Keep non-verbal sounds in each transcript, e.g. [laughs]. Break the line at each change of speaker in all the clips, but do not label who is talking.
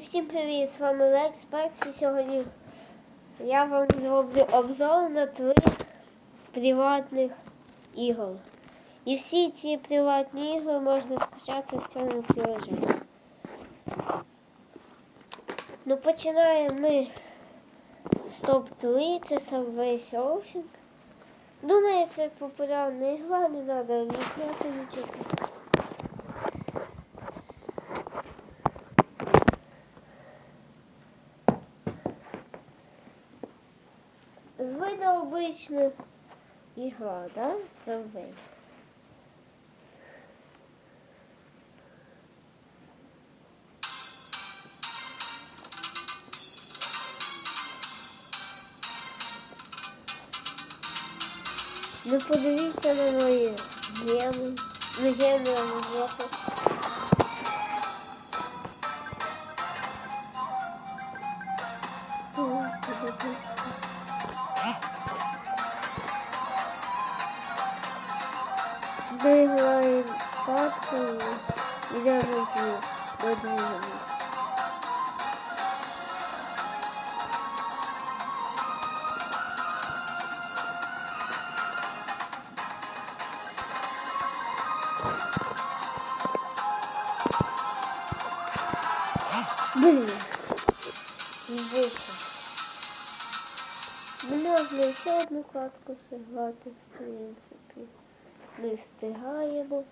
всім привіт! З вами Лекс Перкс і сьогодні я вам зроблю обзор на три приватних ігор. І всі ці приватні ігри можна скачати в цьому приложенні. Ну, починаємо ми з топ-3, це Subway Surfing. Думаю, це популярна ігра, не треба об'ясняти нічого. З виду обична ігра, да? Subway. Ну подивіться на мої гени. Не гени, а катку зіграти, в принципі. Ми встигаємо.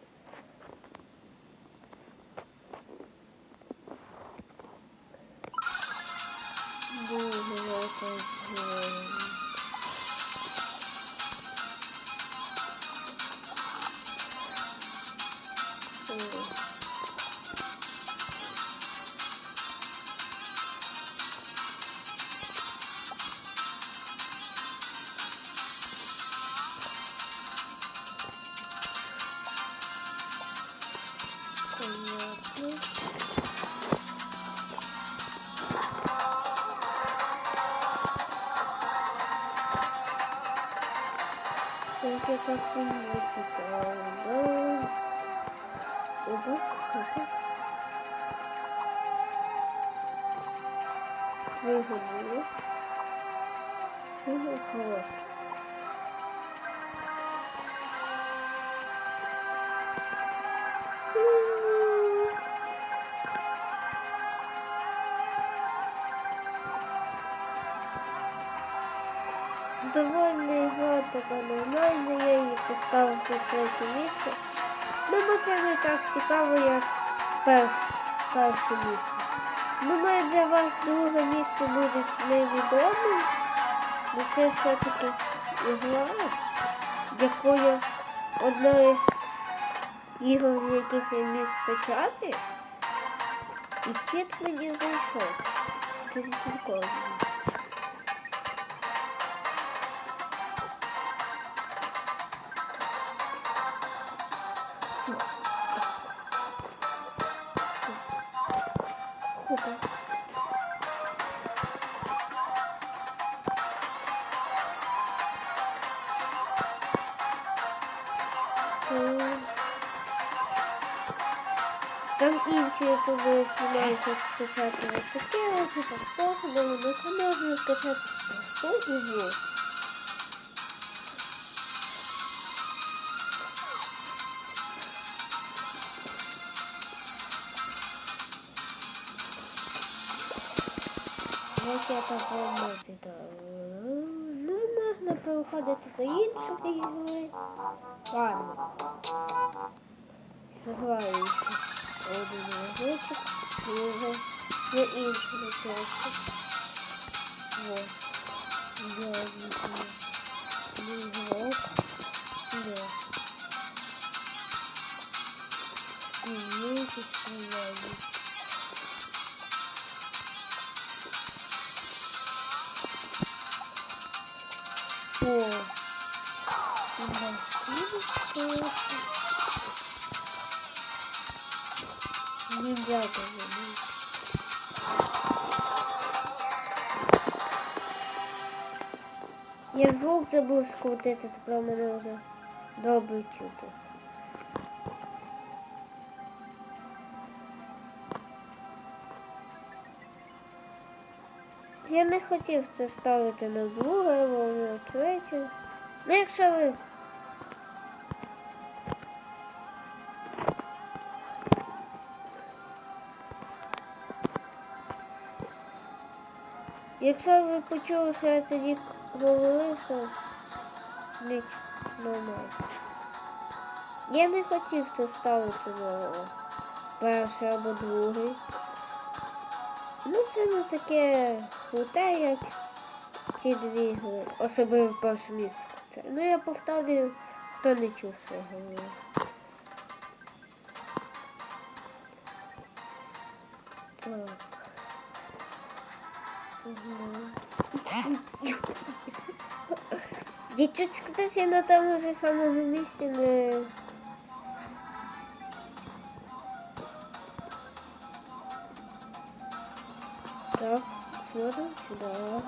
Дуже так. згодом. Довольно ігра така нормальна, я її поставив на третє місце. Ну, бо це не так цікаво, як перш, перше місце. Думаю, для вас друге місце буде невідомим, бо це все-таки ігра, якою одною з ігор, з яких я міг скачати, і чит мені зайшов. Це прикольно. Там інші ютубери знімаються скачати ось такі ось типа способи, але це можна скачати просту ігру. Як я так вам піду? Ну, можна переходити до інших ігри. Ладно. Зграюся. Один ложечок, його на іншому точці. Вот. Я візьму. Лігок. Да. Скумейте, скумейте. О, Спасибо. Нельзя говорить. Я звук забув скрутити, тепер мене вже добре Я не хотів це ставити на друге або на третє. Ну, якщо ви. Якщо ви почули, що я тоді говорив, то ніч нормально. Я не хотів це ставити на перший або другий. Ну, це не таке круте, як ті дві гри, особливо перше місце. Це- Ну я повторюю, хто не чув, що [laughs] я говорив. Так. Я сказати, на тому же самому місці не. yapıyorum. Şuraya.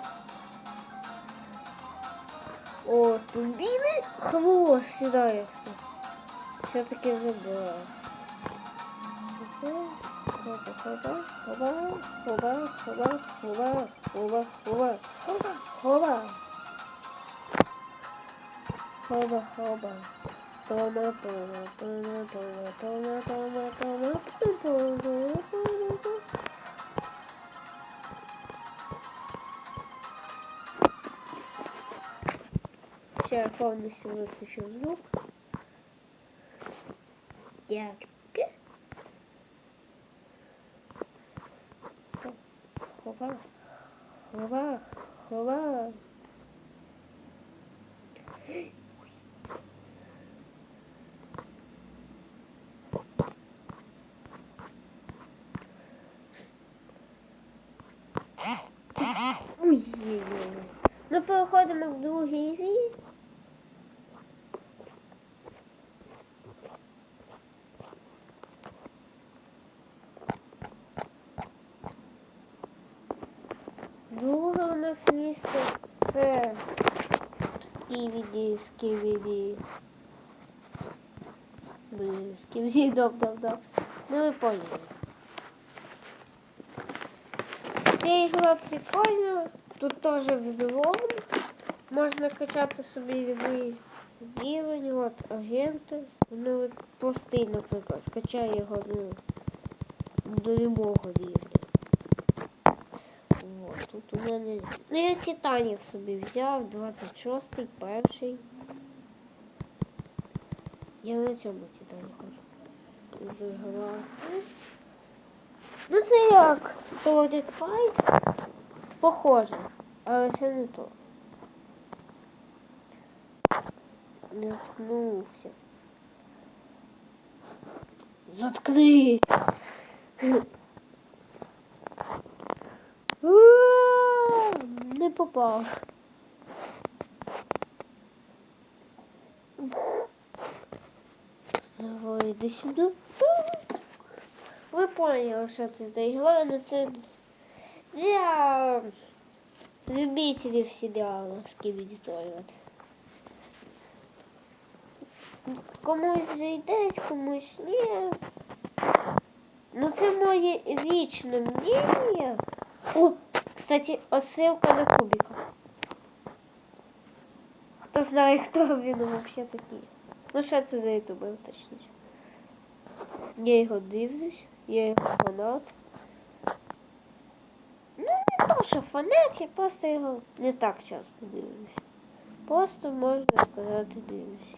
O yine kabuğu şuraya yapsın. Çatık yazı bu. Hoba hoba hoba hoba hoba hoba hoba hoba hoba hoba hoba Toma, toma, toma, toma, toma, toma, toma, toma, toma, toma, toma, toma, Все, повністю виключив звук. Як? Хова, хова, хова. Ой-ой-ой. Ну, переходимо в другий рік. Друге у нас місце це сківіді, сківіді. Сківіді, доп, доп, доп. Ну ви поняли. Ця ігра прикольна, тут теж взлом. Можна качати собі любий рівень, от агенти. Ну, от простий, наприклад, скачай його ну, до любого рівня. Тут у мене. Ну я Титанів собі взяв, 26-й, перший. Я на цьому Титані хочу зіграти. Ну це як Toilet Fight. Похоже, але це не то. Заткнувся. Заткнись. [laughs] А, Не попав. Давай, іди сюди. Ви поняли, що це за ігра, але це для любителів серіалу Скібіді Тойлет. Комусь зайдесь, комусь ні. Ну це моє лічне мнение. О, кстати, осилка на кубика. Хто знає, хто він вообще такий. Ну що це за ютубер, точніше. Я його дивлюсь, я його фанат. Ну, не то, що фанат, я просто його не так часто дивлюсь. Просто можна сказати дивлюсь.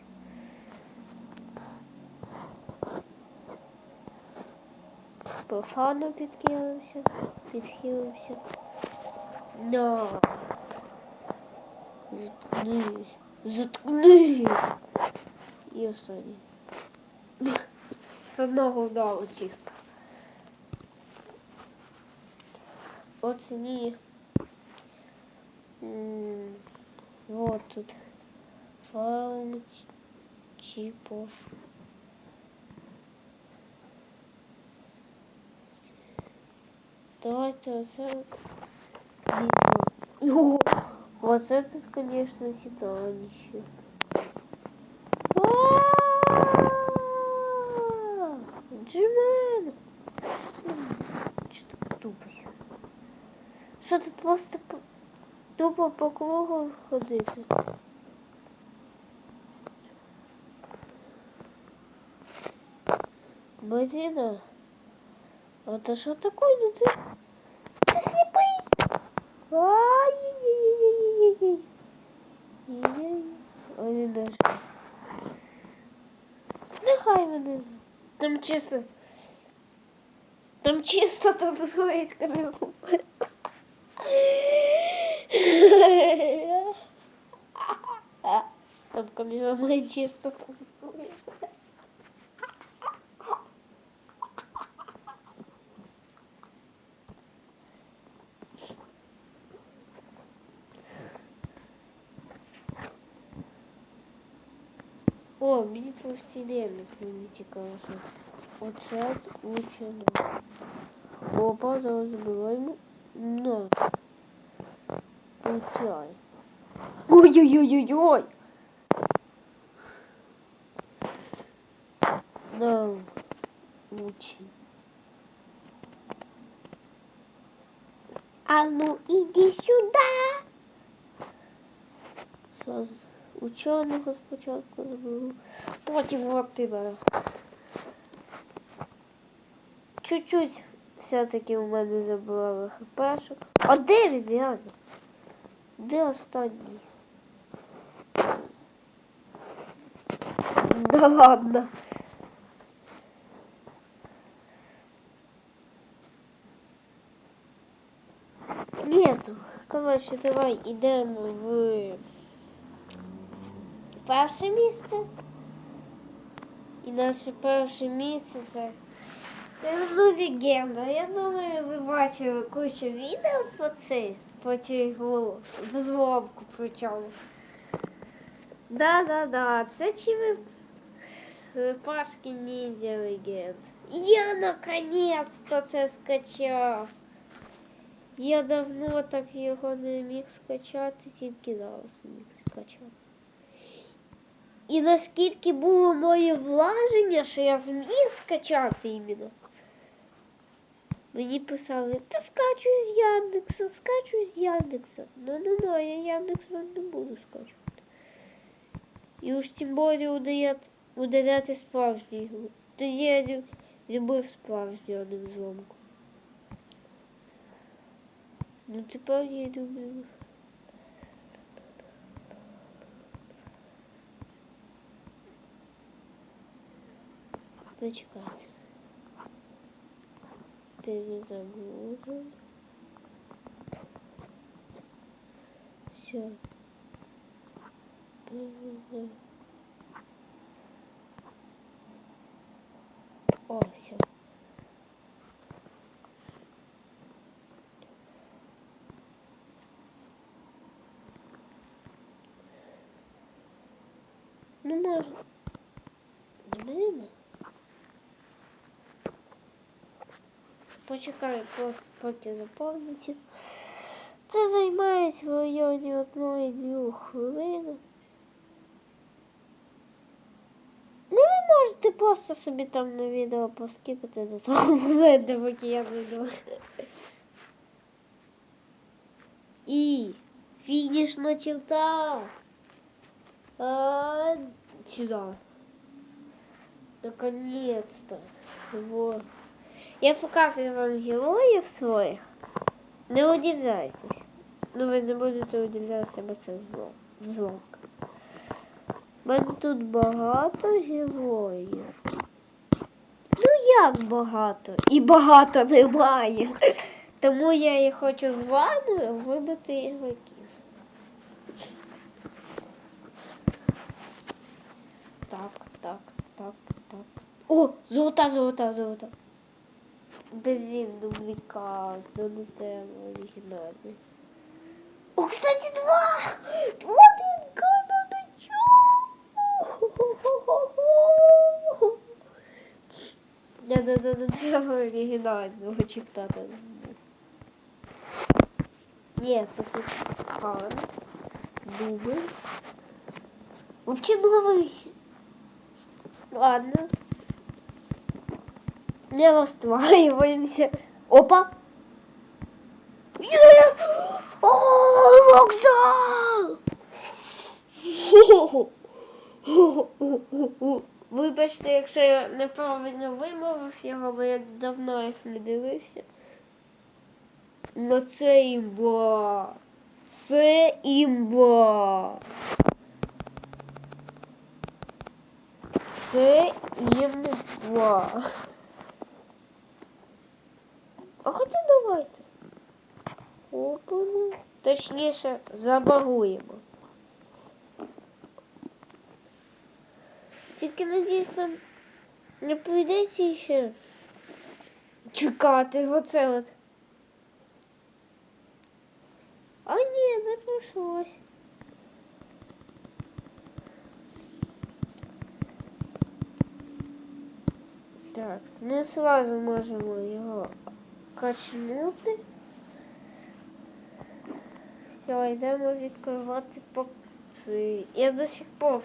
Профану підкилився, підхилився. Но. Заткнись. Заткнись. І останній. З одного удару чисто. Оцени. М, Вот тут. Фаун чипов. Давайте оце. битву. Вот это, конечно, титанище. Джимен! Что-то тупо. Что тут просто тупо по кругу ходити? Базіна, а, а то що такое? Ну, чисто. Там чисто там згорить камеру. Там камера моя чисто танцует. О, битва вселенных, цікаво, що це. Отряд ученых. Опа, зараз забиваємо. На. Получай. Ой-ой-ой-ой-ой. На. Учи. А ну иди сюда. Сразу ученого спочатку заберу. Потім активера. Чуть-чуть все-таки у мене забрали хпшок. А де він реально? Де останній? Да ладно. Нету. Коротше, давай йдемо в перше місце. І наше перше місце це ну, легенда. Я думаю, ви бачили кучу відео по це, по цій глу, зломку причому. Да-да-да, це чи ви ви Пашки Ніндзя Легенд. Я наконец-то це скачав. Я давно так його не міг скачати, тільки зараз міг скачати. І наскільки було моє враження, що я зміг скачати іменно. Мені писали, та скачу з Яндекса, скачу з Яндекса. Ну ну ну, я Яндекс не буду скачувати. І уж тим більше удаляти, удаляти справжню ігру. Тоді я не любив справжню, а не взломку. Ну тепер я люблю. Зачекайте. Перезагрузим. Все. Перезагрузим. О, все. Ну, можно. Блин. Почекаю просто поки заповниться. Це займає в районі одної-двох хвилин. Ну, ви можете просто собі там на відео поскіпати до того моменту, поки я зайду. І фінішна черта. А, сюда. Наконец-то. Вот. Я показываю вам героев своих. Не удивляйтесь. Ну ви не будете удивлятися, бо це зло. У мене тут багато героїв. Ну як багато? І багато немає. Тому я і хочу з вами вибити ігроків. Так, так, так, так. О, золота, золота, золота. Блін, дублікат, ну не треба оригінальний. О, кстати, два! Один канадачок! Не, не, не, не треба оригінального читати. Ні, це тут пан, дубль. Вообще новий. Ладно. Не расстраиваемся. Опа. О, вокзал! Вибачте, якщо я неправильно вимовив його, бо я давно їх не дивився. Ну це імба. Це імба. Це імба. А хоча давайте. Опа. Точніше, забагуємо. Тільки надіюсь, нам не прийдеться ще чекати оце от. А ні, не прийшлось. Так, не сразу можемо його качнути. Все, йдемо відкривати пакти. Я до сих пор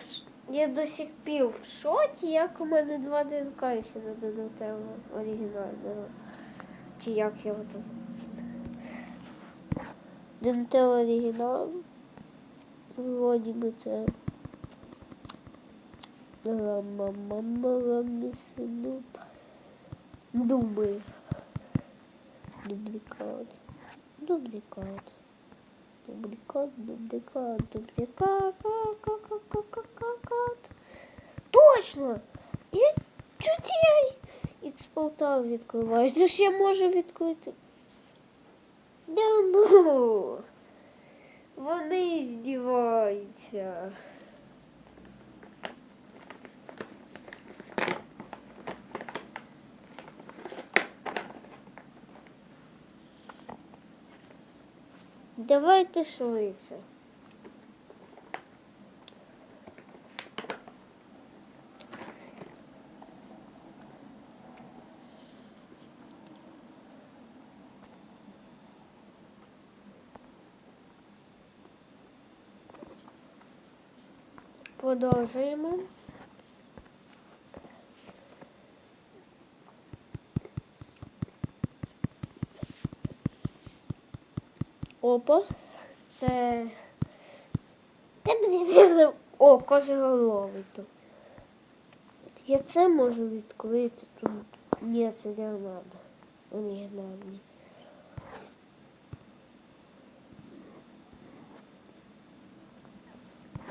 я до сих пір в шоці, як у мене два ДНК ще на Донателло оригінального. Чи як його там? Донателло оригінал. Вроді би це. Мама сину. Думаю. Дубликат. Дубликат. Дубликат, дубликат, дубликат, как, Точно! Я чуть я ікс Полтав відкриваю. Це ж я можу відкрити. Да ну. Вони здіваються. Давайте швидше. Продовжуємо. Опа. Це. Блін, О, кожеголовий тут. Я це можу відкрити тут. Ні, це не треба. Оригінальний.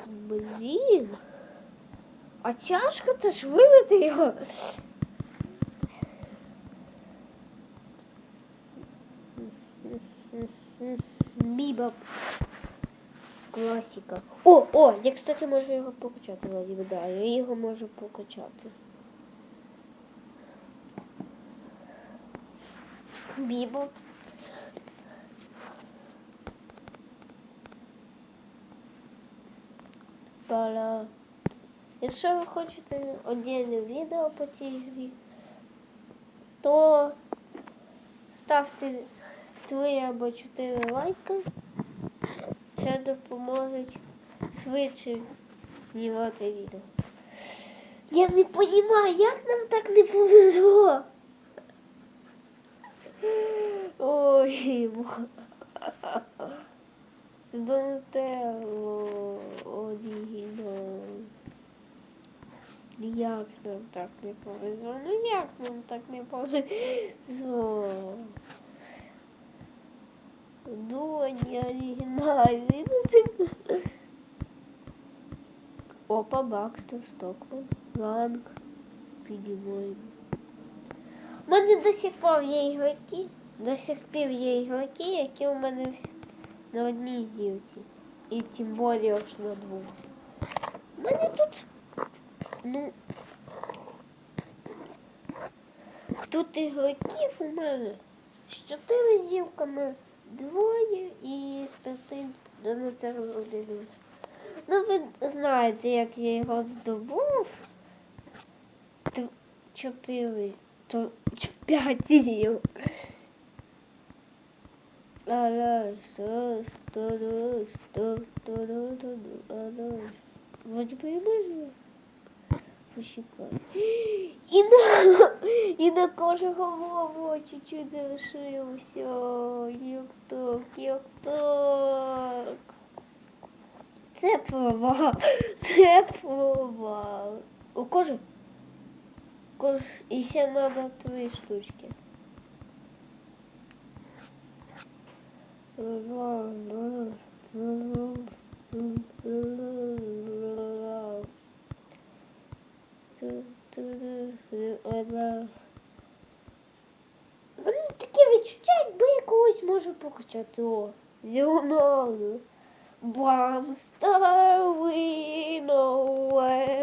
Блін. А тяжко це ж вибити його. Бібоп. Класика. О, о, я, кстати, можу його покачати, вроді би, да, я його можу покачати. Бібоп. Пала. Якщо ви хочете отдельне відео по цій грі, то ставте 3 або 4 лайка. Це допоможе швидше знімати відео. Я не розумію, як нам так не повезло. Ой, це Донателло оригінал. Як нам так не повезло? Ну як нам так не повезло? Доні оригінальний. Це... Опа, Бакстер, Стокман, Ланг, піднімаємо. У мене до сих пор є ігроки, до сих пір є ігроки, які у мене на одній зірці. І тим більше аж на двох. У мене тут, ну, тут ігроків у мене з чотири зірками, двоє і з п'яти до один. Ну, ви знаєте, як я його здобув. Чотири, то п'ять алаш. Вроді можу. Почекай. І на, [laughs] і на кожного чуть-чуть залишилося. Як так? Це провал. [laughs] Це провал. У кожи. Кож. І ще треба три штучки. Мені таке відчуття, якби я когось можу покачати. О, Леонардо. Бам старий, the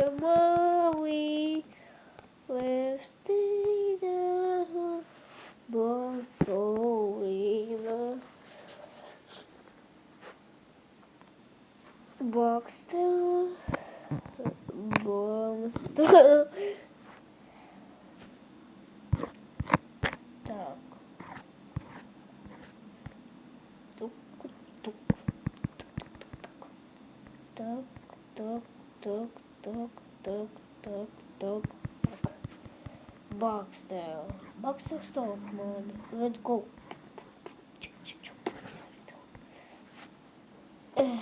bam starий, no. Бокстер. Бомстер. Так. Тук-тук. Так, так, так, так, так, так, так, так. Бакстер. Бакстер Стокман. Let's go. Ех.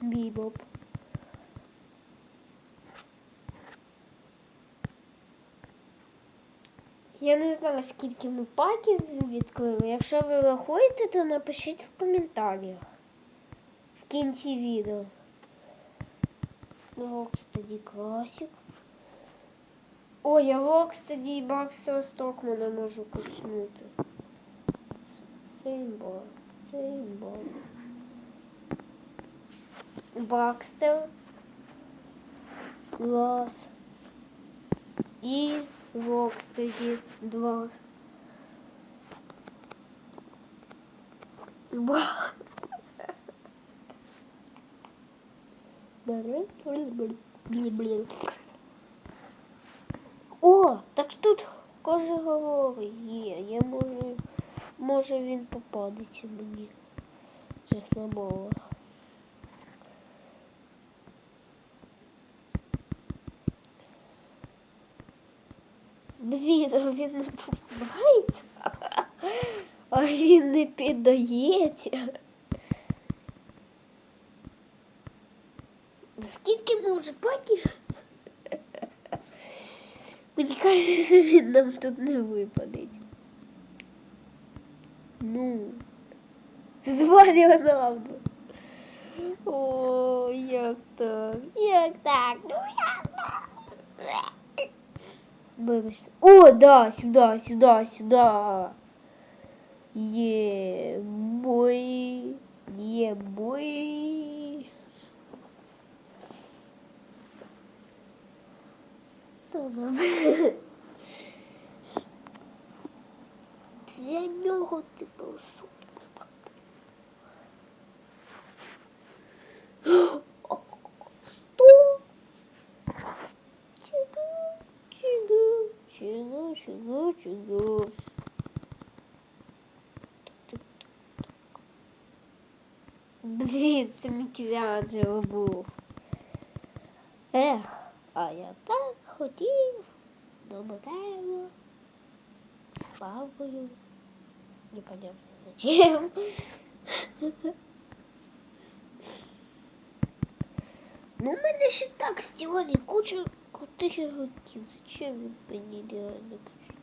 Бібоп. Я не знаю, скільки ми паків відкрили. Якщо ви рахуєте, то напишіть в коментарях в кінці відео. Rocksteady Classic. Ой, я Rocksteady і Baxter Stockman можу качнути. Це імба. Це імба. Бакстер, Глаз і Рокстеді 2. Ба. О, так тут кожеголовий є. Я можу, може він попадеться мені. Чесно мова. Блін, а він не попадається, а він не піддається. Скільки може паків? Мені кажуть, що [laughs] він нам тут не випадеть. Ну, це два Леонардо. О, як так? Як так? Ну як так? Вибачте. О, да, сюда, сюда, сюда. Є бой. Є бой. Добре. Для нього ти був Стоп! Чого? Чого? Чого? Чого? Чого? Блін, це Мікеланджело був. Ех, а я так хотів Донателло з папою. Непонятно зачем. Ну, у мене ще так в стілоні куча крутих ігроків. Зачем він мені реально качає?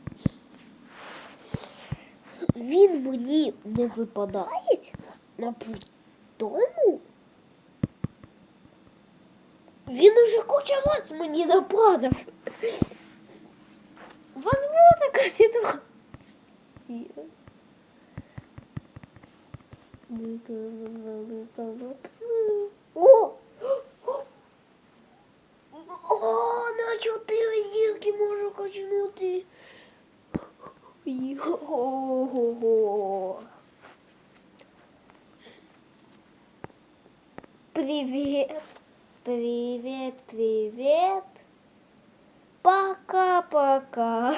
Він мені не випадає на тому. Він уже куча раз мені нападав. У вас була така ситуація? О! О, на чотири зірки можу качнути. Ого. Привет. Привет, привет. Пока-пока.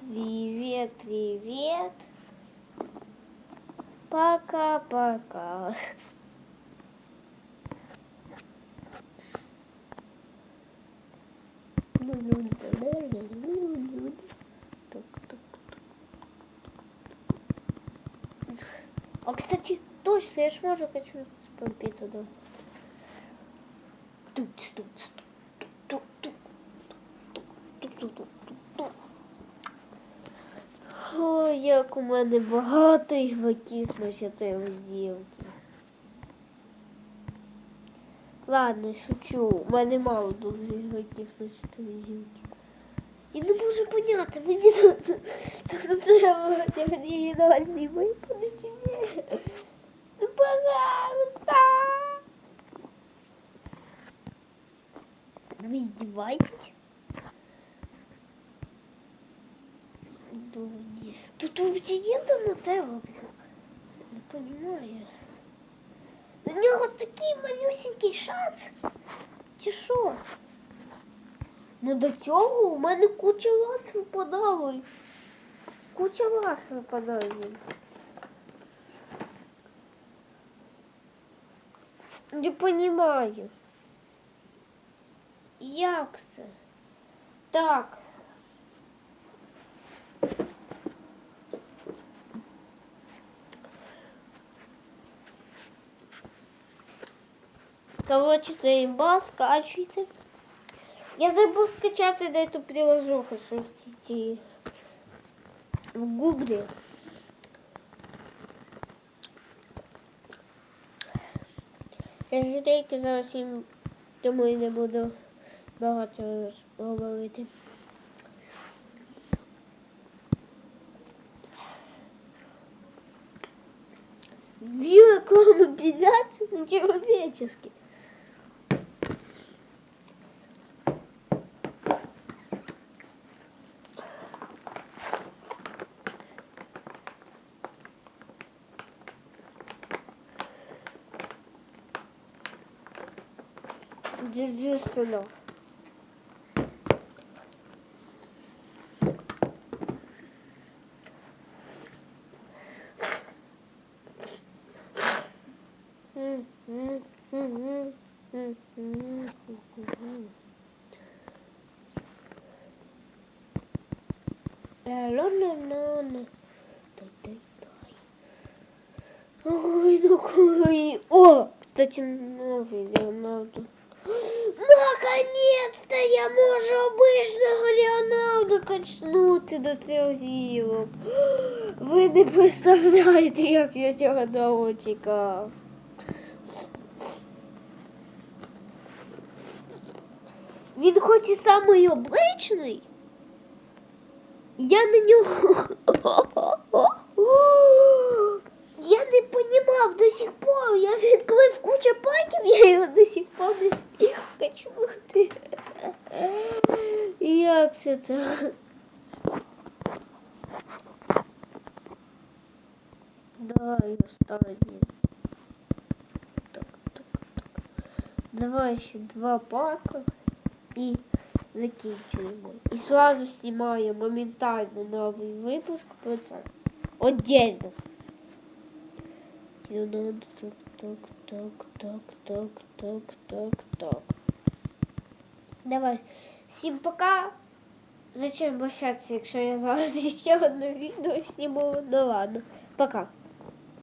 Привет, привет. Пока-пока. Так, так, так. А, кстати, точно, я ж качнуть з помпі туди. Ой, як у мене багато ігроків на розділці. Ладно, шучу. У мене мало дуже ігроків на чотири зілки. І не можу поняти, мені [laughs] треба оригінальний випаде чи ні. Ну, пожалуйста. Ви издеваетесь? Тут вообще нету на тело. Не понимаю. У нього такий малюсенький шанс. Чи що? Ну до цього у мене куча раз випадало. Куча раз випадає Не понимаю. Як це? Так. Короче, це імба, скачуйте. Я забув скачати де эту приложуху, що в. В гугле. Я зараз їм тому і не буду багато говорити. Вилком пидаться по-человечески. Держи сынок. Ла-ла-ла-ла. Дай-дай-дай. Ой, ну какой... О, кстати, новый Леонардо. Наконец-то я можу обичного Леонардо качнути до трьох зірок. Ви не представляєте, як я цього довго чекав. Він хоч і самий обличний. Я на нього. Я не понімав до сих пор. Я відклив кучу паків, я його до сих пор не спів качнути. Як це це? Давай останній. Так, так, так. Давай ще два пака і закінчуємо. І сразу знімаю моментально новий випуск про це. Отдельно. Так, так, так, так, так, так, так, так. Давай. Всім пока. Зачем обращаться, якщо я [laughs] зараз ще одне відео зніму? Ну ладно. Пока.